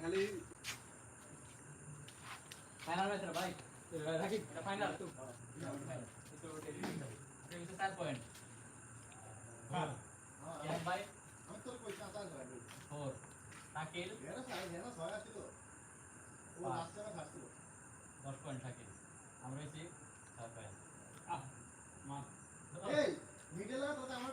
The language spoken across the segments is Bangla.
খালি ফাইনাল ম্যাচ রে ভাই। রাখি এটা ফাইনাল তো এটা চার পয়েন্ট হ্যাঁ। ভাই। আমি তোর কইছি আসার ধরে ফোর। শাকিল। এরা সাই এরা ছয় আসছিল। ও পাঁচ। লাস্টে আমার হাসছিল পয়েন্ট শাকিল। আমরা হয়েছি চার পয়েন্ট আহ মা। এই মিডলে তো আমার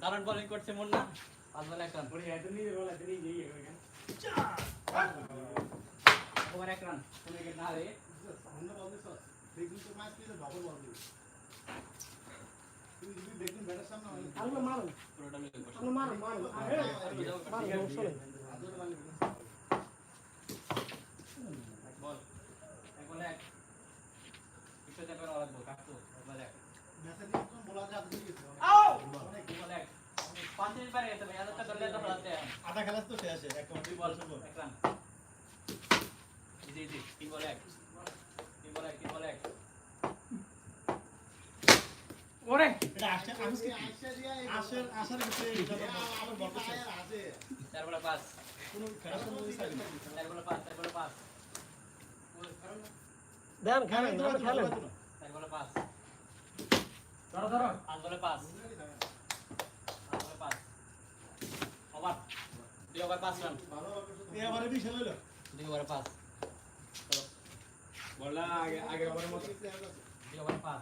দারুণ বোলিং করছে মুন্না পাঁচ বল এক রান ওভার এক রান কোনো উইকেট না রে সামনে বল দিছ দেখুন তো ম্যাচ পিছে ডবল বল দিছ তুমি যদি দেখুন ব্যাটার সামনে হয় আলু মারো পুরোটা মিলে বসে আলু মারো মারো আরে মারো সমস্যা নেই আদর মানে বল এক বল এক একটু আলাদা বল কাটতো এক বল যা দিয়ে গেছে ভাই এতটা ধরলে তো হলাতে আধা খেলা তো শেষ এক দুই বল এক রান ইজি ইজি তিন বল এক তিন বল এক তিন বল এক ওরে! এটা আসছে আমি আইসা আসার ভিতরে আমার বল আছে চার বলে কোন খেলা তো মনে চাই চার বলে পাঁচ চার দেন খেলেন। খেলেন। বলে পাঁচ। ধরো ধরো। পাঁচ বলে পাঁচ। পাঁচ বলে পাঁচ। ওভার। দুই ওভার পাঁচ রান। ভালো এবারে বিশ হলো। দুই ওভার পাঁচ। বললা আগে আগে ওভারের মতো। দুই ওভার পাঁচ।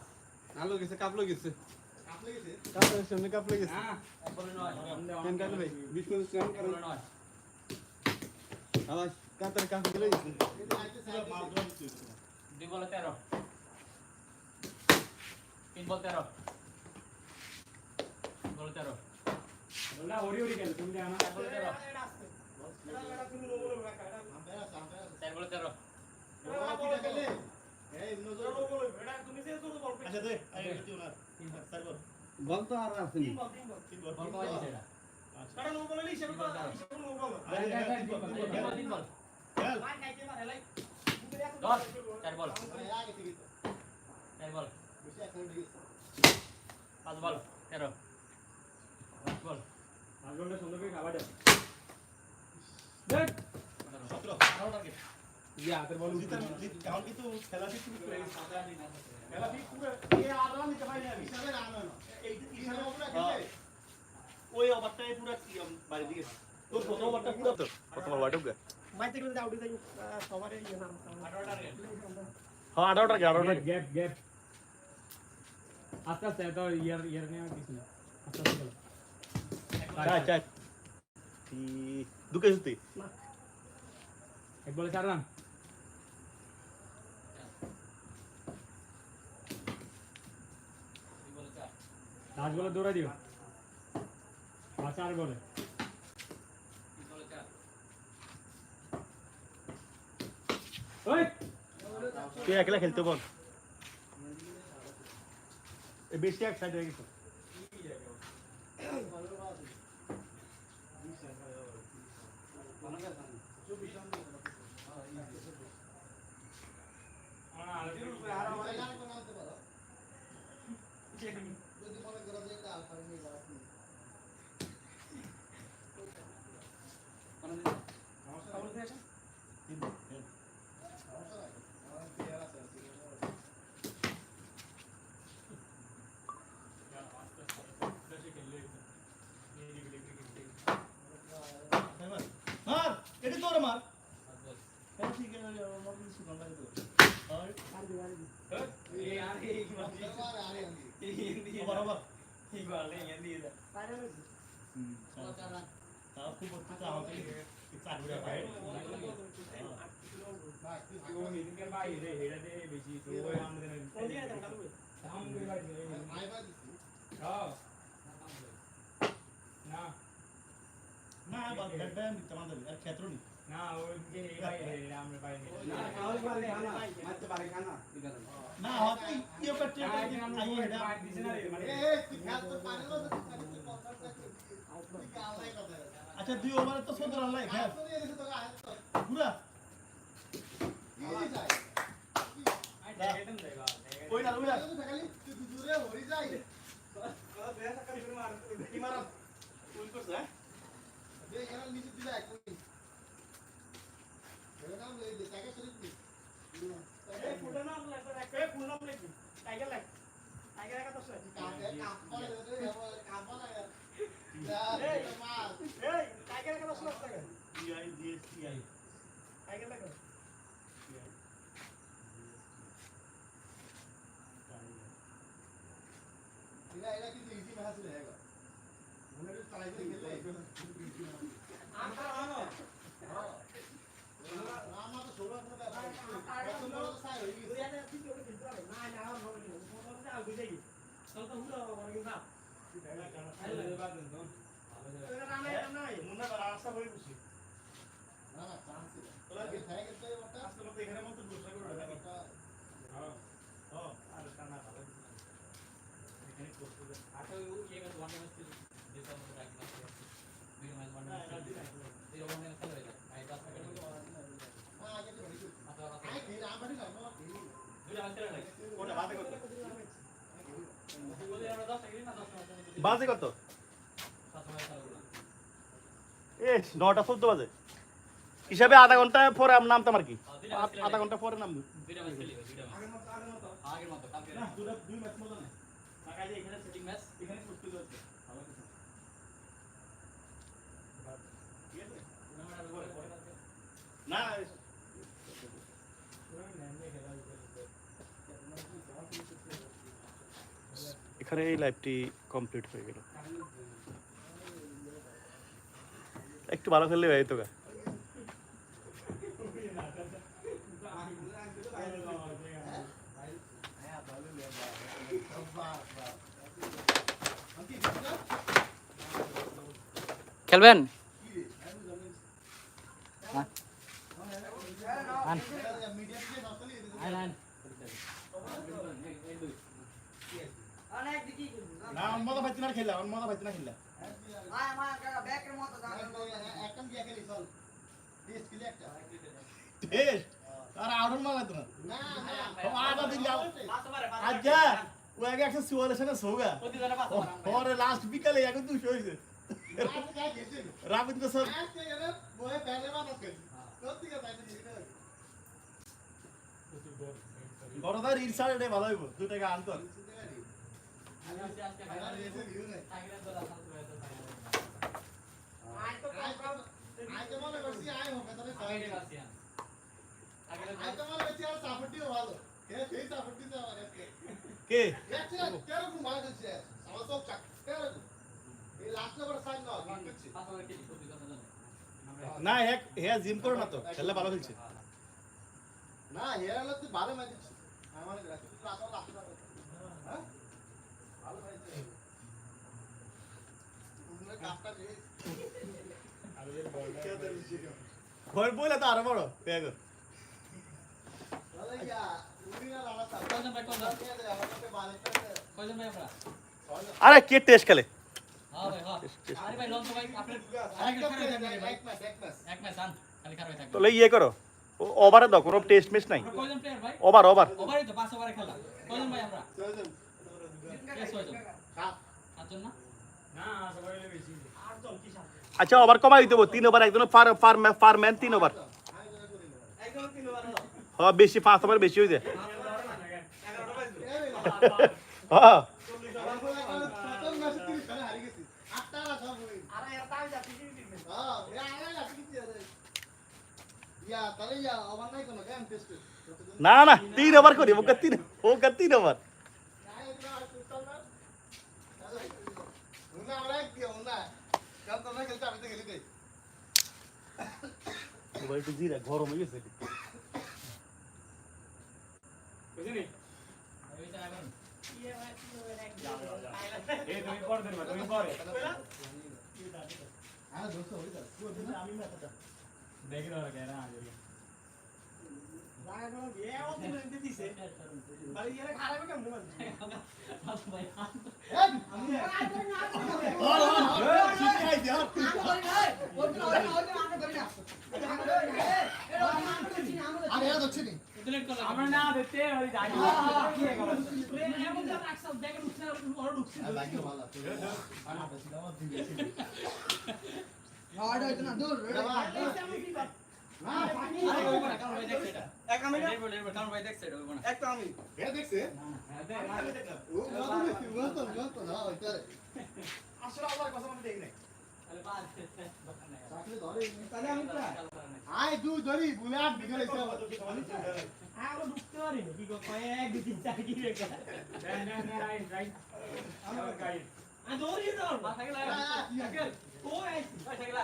আলো গেছে কাপলো গেছে। কাপলে গেছে? কাপলো সামনে কাপলো গেছে। হ্যাঁ। বলে নয়। কেন কাপলো ভাই বিশ মিনিট এক করো নয়। আবার কাতারে কাপলো গেছে? দুই বলে তেরো। তিন বল তেরো বলে তেরো বললা ওরি ওরি গেল তুমি জানা চার তেরো আছে আছে চার বলে তেরো বল বল তো আর আসেনি বল বল কমাই দিছে এটা আচ্ছা তিন বল তেরো আরে তিন বল তিন বল তিন বল দশ চার বল তো চার বল বেশি এখন দিকে পাঁচ বল তেরো পাঁচ বল আজকে সুন্দর করে খাবার দাও দেখ সতেরো আঠারো টার্গেট ইয়া হাতের বল জিতার জিত কাউন্ট কিন্তু খেলা ঠিক শুরু করে গেছে খেলা ঠিক পুরো এ আদরা নিতে পারি না হিসাবে রান হয় না এই হিসাবে পুরো খেলে ওই ওভারটাই পুরো বাড়ি দিকে তোর প্রথম ওভারটা পুরো তো প্রথম ওয়ার্ড ঢুকে বাইতে গেলে আউট যাই সবারই ইয়ে নাম আঠারো টার্গেট হ্যাঁ আঠারোটা কি আঠারোটা গ্যাপ গ্যাপ আস্তে আস্তে এত ইয়ার ইয়ার নিয়ে কিছু না। আস্তে আস্তে চার চার দুকে সুতি। এক বলে চার রান। দুই বলে দৌড়া দিও। আর বলে। তুই একলা খেলতে বল। বেশি এক সাইড হয়ে গেছে যদি মনে করো যে এটা আলফা নিয়ে যাওয়া কোনো দিন সমস্যা নাই আমার প্লেয়ার আছে জোরে মার বল না বাদ ব্যাট নিতে আমাদের আর ক্ষেত্র না ওই যে আমরা বাইরে। না খানা ইয়ে করতে আই এটা বাইরে দিছে রে মানে আচ্ছা দুই ওভারে তো সদর ওই ওই না কি মারা ওই করছে হ্যাঁ? না না টাইগার একা তো শুনে tiger TI DS TI tiger লাগ না না আর হবে না ওটা যা বুঝাই চল তো হুলো মানে না আরে দেবা দেন তো এটা না না না মুন্না রাস্তা হয়ে বসে আজকে মতো এখানে মতো দোষা করে রাখা হ্যাঁ ও আর কানা ভালো এখানে করতে দে আচ্ছা ওই এই ম্যাচ ওয়ান ম্যাচ ছিল যে সব মতো রাখি না দুই ম্যাচ ওয়ান ম্যাচ এই ওয়ান ম্যাচ খেলা হয়েছে আই দশ সেকেন্ড আচ্ছা আচ্ছা দুইটা ম্যাচ খেলা লাগে কোটা বাদে কত বলে আমরা দশ সেকেন্ড না দশ ম্যাচ বাজে কত? এ, নটা চোদ্দ বাজে। হিসাবে আধা ঘণ্টা পরে নামতাম আর কি। আধা ঘণ্টা পরে নাম দুইটা ম্যাচ খেলি দুইটা ম্যাচ আগের মতো আগের মতো আগের মতো কালকে না দুটো দুই ম্যাচ মতো না টাকা দিয়ে এখানে সেটিং ম্যাচ এখানে করতে যাচ্ছে ভালো কিছু ঠিক আছে না এখানে এই লাইভটি কমপ্লিট হয়ে গেল। একটু ভালো খেললে ভাই তো গা। খেলবেন? না অন মজা পাইছি না খেললা অন মজা পাইছি না খেললা টেস্ট আর আউট মারা তো না আটা দিন যাও আজ্জা ও আগে একশো চুয়াল্লিশ না সোগা পরে লাস্ট বিকালে এখন দুশো হয়েছে রাবিন্দ্র স্যার গরদার ইরসার এটা ভালো হইব দুই টাকা আন কর কে না হ্যাঁ হ্যাঁ জিম করো না তো খেললে ভালো খেলছে না হেয়ার হলো তুই ভালো ম্যাচ দিচ্ছিস আমার তুই আসলে আসতে পারবে হ্যাঁ ভালো হয়েছে উন্নয় কাপটা দিয়ে ঘর বইলে তো আরও বড় পেয়ে আরে, কে টেস্ট খেলে? তাহলে ইয়ে করো। ওভারে দাও, কোনো টেস্ট ম্যাচ নাই। ওভার ওভার পাঁচ ওভারে খেলা কয়জন ভাই আমরা? ছয়জন? না? আচ্ছা ওভার কমাই দেবো। তিন ওভার একজন ফারম্যান তিন ওভার হ্যাঁ বেশি, পাঁচ ওভার বেশি হয়ে। যায় হ্যাঁ। না না, তিন ওভার করি, ওকে তিন ওকে তিন ওভার। মোবাইলটা জিরা গরম হয়ে গেছে বুঝলি তুমি পরে দেবে তুমি পরে দেখি দাঁড়া কেন আগে আমরা না দেখতে ওই যাই এমন যা রাখছ ব্যাগে ঢুকছে ওর ঢুকছে লাগে ভালো আর না বেশি দাও দিন না আড়াই না দূর আয় দু ধরি বুলে আট বিঘরে আরও ঢুকতে পারি কি কয়েক দিন চাকরি রেখে আমি ধরি ধর বাসাগুলা ও আইছি বাসাগুলা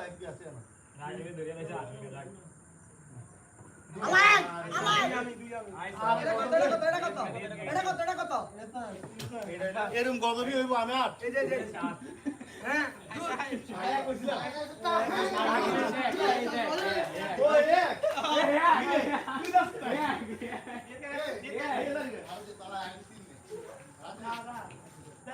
এক দিয়ে আছে আমার আমি দুই আমি এরকম গজবই হইব আমি আর আয়া কইছিলাম ও এক আর যে তারা এক তিন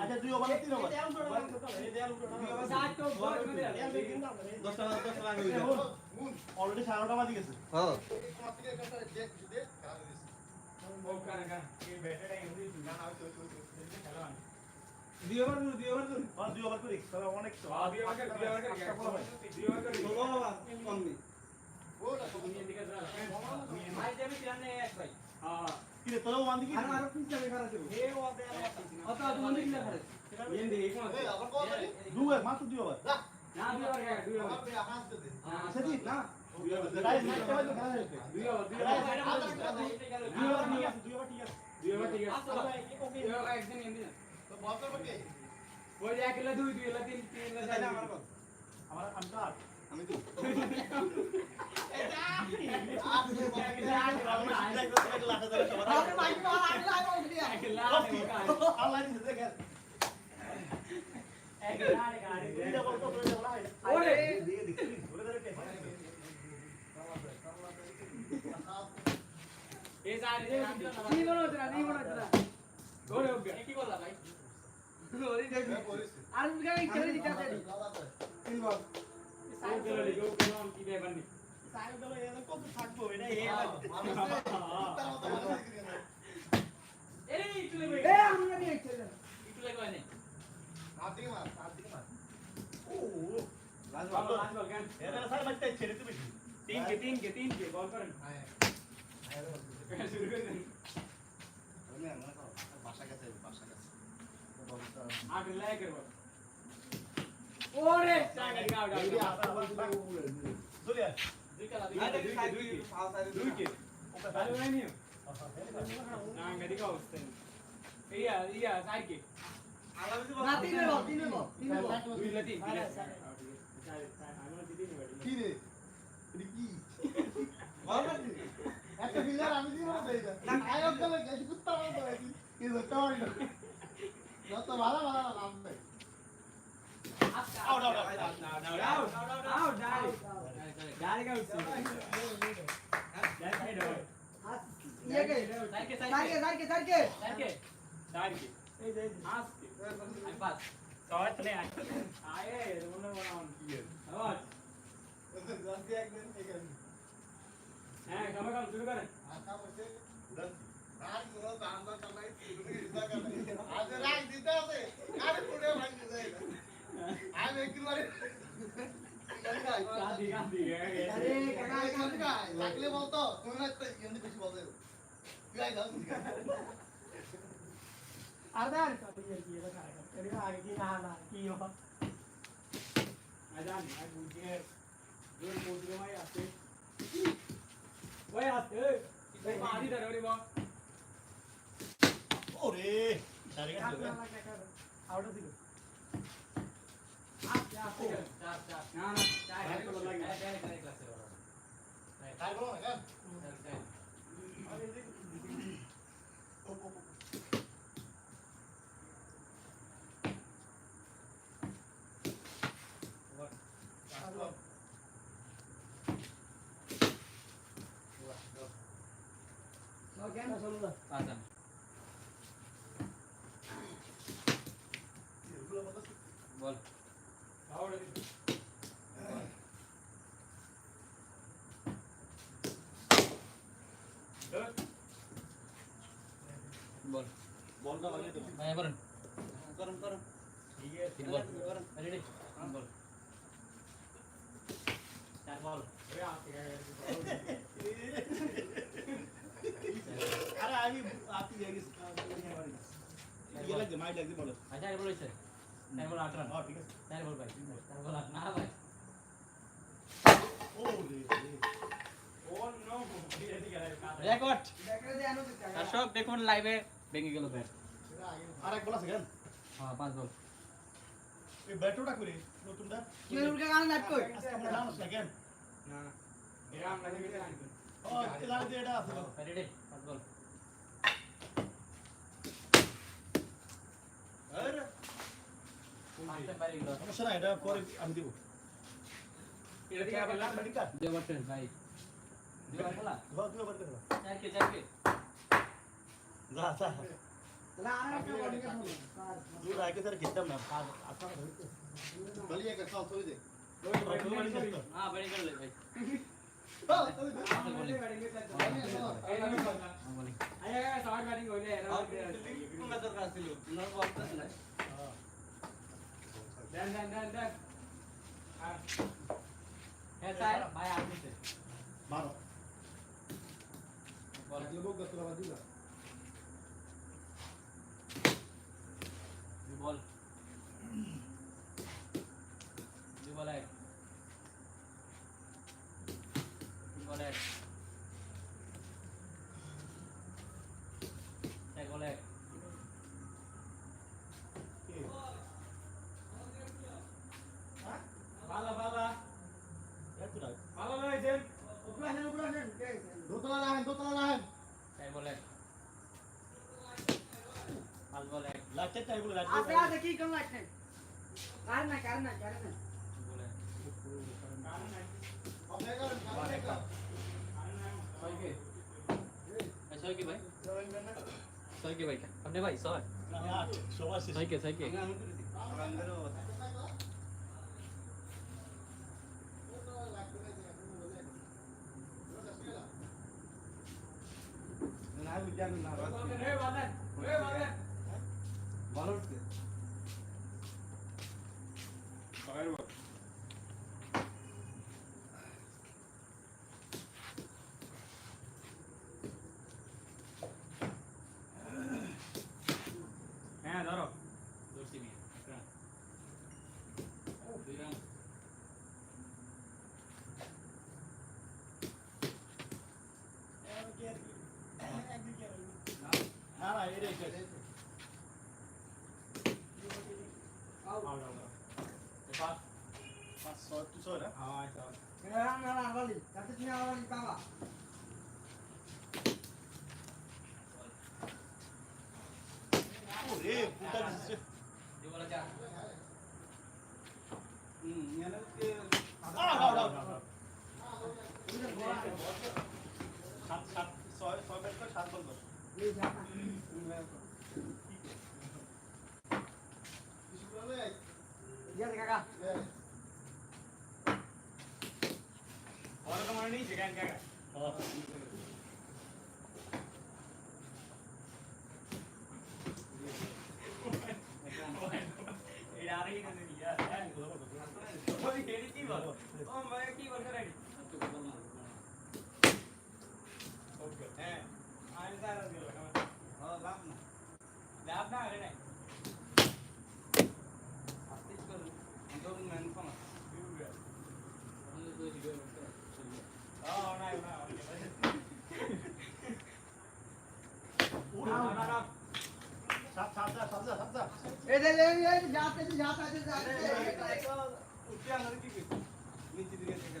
আচ্ছা দুই ওভার তিন ওভার দশটা দশটা অলরেডি সাড়ে নটা বাজে গেছে তোমার থেকে একটা দেখ দে খারাপ আর দুই ওভার করি অনেক ওটা দুই ওভার দুই ওভার দুই ওভার দুই ওভার ঠিক আছে তো বল করবে কে আমার আমি তো আট আমি তো আল্লাহ দিছে দেখেন এইটা বল তো করে বলা হয় ওরে দিয়ে দিছি বলে ধরে কে কি বললা ভাই আর গাই খেলে দিতে আছে তিন বল সাইড দল এর কত থাকব এটা এ আমি তার মতো ভালো দিকে না এই একটু লেবে এ আমি আমি একটু লেবে একটু লাগবে না হাত দিকে মার হাত দিকে মার ও লাজ বল স্যার বাচ্চা ছেড়ে দিবে তিন কে তিন কে তিন কে বল করেন শুরু করে দেন বাসা গেছে বাসা গেছে আট করব ওরে টাকা গাও এই গাও আটা বল চলে আয় দুই খেলা দুই দুই কে দুই কে দুই কে তাহলে নাই নিও না গদি গাও ইয়া ইয়া সাইড কে না তিন লেবে তিন লেবে তিন লেবে দুই লাতি কি রে? কি? একটা বিল্লার আমি দিব না। এইটা আয়োগ গেলে গেছি কুত্তা মতো হয়েছি কি ধরতে না। যত ভালো ভালো নাম Out, out, out, out, out, out, out, out, out, डाल, डाल का उठो, डाल के डो, ये के, डाल के, डाल के, डाल के, डाल के, डाल के, हाँस के, आई पास, सॉर्ट ले आए, आए, उन्होंने बना ऑन किया, आवाज़, दस के एक दिन एक दिन, हैं, कम कम शुरू करें, हाँ, काम बचे, दस आज मुरो काम करना है, तुम्हें इतना करना है, आज रात जीता से, आज पुणे भाग जाएगा আমি একটু আরে লাগলে বলতো তুমি না বেশি বলো তুই আই যাও আদান আগে কি না না কি আদান আই বুঝে জোর মোদরে ভাই আসে ওই আসে ভাই মারি ধরে ওরে বা ওরে সারে গেল আউট দিল কেন চলো পাঁচজন বল। বল। বলটা লাগিয়ে দাও হ্যাঁ করুন। করুন করুন। ঠিক আছে বল। রেডি হ্যাঁ। বল। চার বল। আরে আমি আপনি জায়গা ইয়ে আচ্ছা, ये হয়েছে চার বল আট রান হ্যাঁ ঠিক আছে। চার বল ভাই চার বল আট না ভাই রেকর্ড দর্শক দেখুন লাইভে ভেঙে গেল ব্যাট আর এক বল আছে কেন হ্যাঁ পাঁচ বল। এই ব্যাটটা করে নতুনটা। কি উল্কা গান নাট কই? আজকে আমরা না কেন ও এলাকা দিয়ে এটা আছে। রেডি পাঁচ বল আরে পাঁচটা বাইরে গেল সমস্যা নাই এটা পরে আমি দেব এটা কি আবার মেডিকেল কার্ড দেওয়ার টেন ভাই দেওয়ার খেলা দাও তুই আবার দেখো চার কে চার কে যা যা না আর একটা বডি কে শুনো দূর আগে স্যার খেতাম না আর আপনার বলিয়ে কে চল তুই দে হ্যাঁ বাইরে গেল ভাই চল তুই দে পাঁচ বল বলি কোনটা দরকার ছিল নর বল তো না হ্যাঁ স্যার। ভাই আপনি মারো বল। আজকে বক তোরা বাদি না দুই বল দুই বল এক তিন বল এক চার বল এক এত না উপরা হেন উপরা হেন কে দোতলা না হেন দোতলা না হেন চার বল এক পাঁচ বল এক লাগতে তাই বলে আছে লাগতে আছে কি কোন লাগছে কার না কার না কার না দুই বল এক আপনি কর আপনি কর ছয় কে এই ছয় কে ভাই ছয় কে ভাই আপনি ভাই ভালো উঠছে হ্যাঁ ধরো ধরছি নিয়ে এক রান দুই রান না না এটাই শেষ পাঁচ পাঁচ ছয় তুই ছয় না না না না বলি কাছে তুমি আওয়াজ বাবা ও রে পুটা দিছে দুই বল চার হুম ইয়ানে কে আ দাও দাও সাত সাত ছয় ছয় ব্যাট করে সাত বল দশ এই জানা কিছু বলে ইয়া কাকা ওরকম মানে নেই সেখান জায়গা এটা আর এই কানে নিয়া ওই হেডি কি বল ও মানে কি বল রেডি ওকে হ্যাঁ আমি সারা দিল হ্যাঁ লাভ না লাভ না রে নাই আস্তে করে একদম ম্যান কম ও নাই না না না না সাত সাত যা সাত যা সাত যা এই যে এই এই যাতে যাতে যাতে উঠে আনার কি কি নিচে দিকে থেকে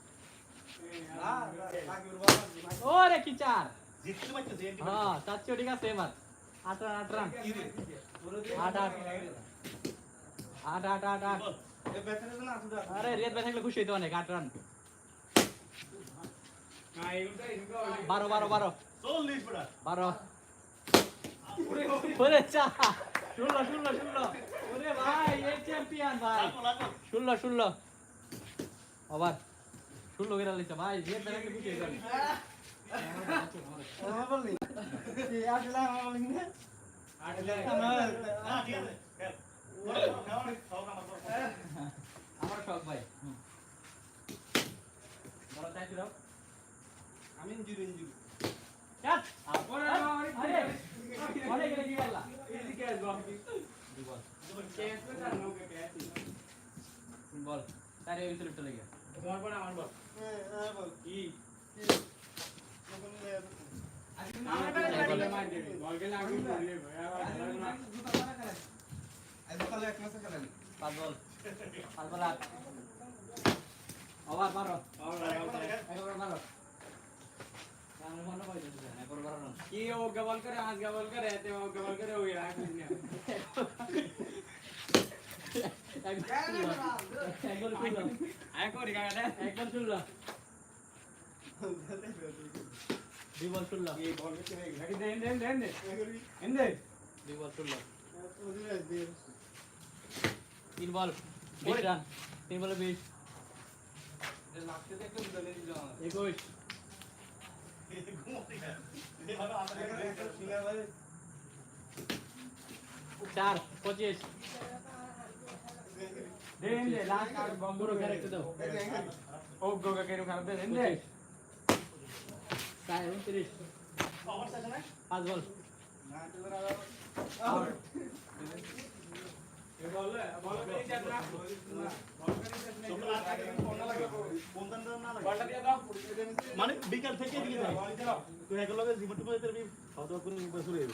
হ্যাঁ ও রে কি চার? হ্যাঁ চাচ্ছি ঠিক আছে এবার। আট রান আট রান। আট আট। আট আট আট আট। আরে রেড ব্যাট থাকলে খুশি হইতো অনেক আট রান। বারো বারো বারো। বারো। ওরে চা ষোলো ষোলো ষোলো ওরে ভাই এই চ্যাম্পিয়ন ভাই। ষোলো ষোলো আবার। ষোলো গেরা লিখছে ভাই রেড ব্যাট থাকলে খুশি হইতো অনেক আট হাজার না ঠিক আছে খেল ওরে খাওয়া খাওয়া আমার আমার শখ ভাই হুম। বলো চাইছি দাও আমি ইঞ্জুরি ইঞ্জুরি ক্যাচ ওরে আরে অনেক এটা কি বললা এদিকে আসব আমি দুই বল কেস তো জানো ওকে কেস তিন বল তারে ওই চলে চলে গিয়া তোমার পর আমার বল কি আমার বলে মার দিবি বল গেলে আমি বললে পাঁচ বল পাঁচ বল আট ওভার বারো এগারো বারো আমি মনে করি এগারো বারো রান কি ও গবল করে আজ গবল করে এতে গবল করে ওই রাখ না একবার শুনলাম আয় করি কাকা একবার শুনলাম দুই বল শুনলাম এই বল কে গাড়ি দেন দেন দেন দে এন দে দুই বল শুনলাম তিন বল। বিশ রান। তিন বলে বিশ। একুশ। চার পঁচিশ দেন দে লাস্ট আর বম্ব পুরো করে ক্যারেক্টার দাও ও গোগা কেরু খারাপ দে দেন দে পঁচিশ চার উনত্রিশ পাঁচ বল মানে বিকাল থেকে দিকে যাই তুই একলগে জীবন টুকু খাওয়া দাওয়া করে শুরু হয়ে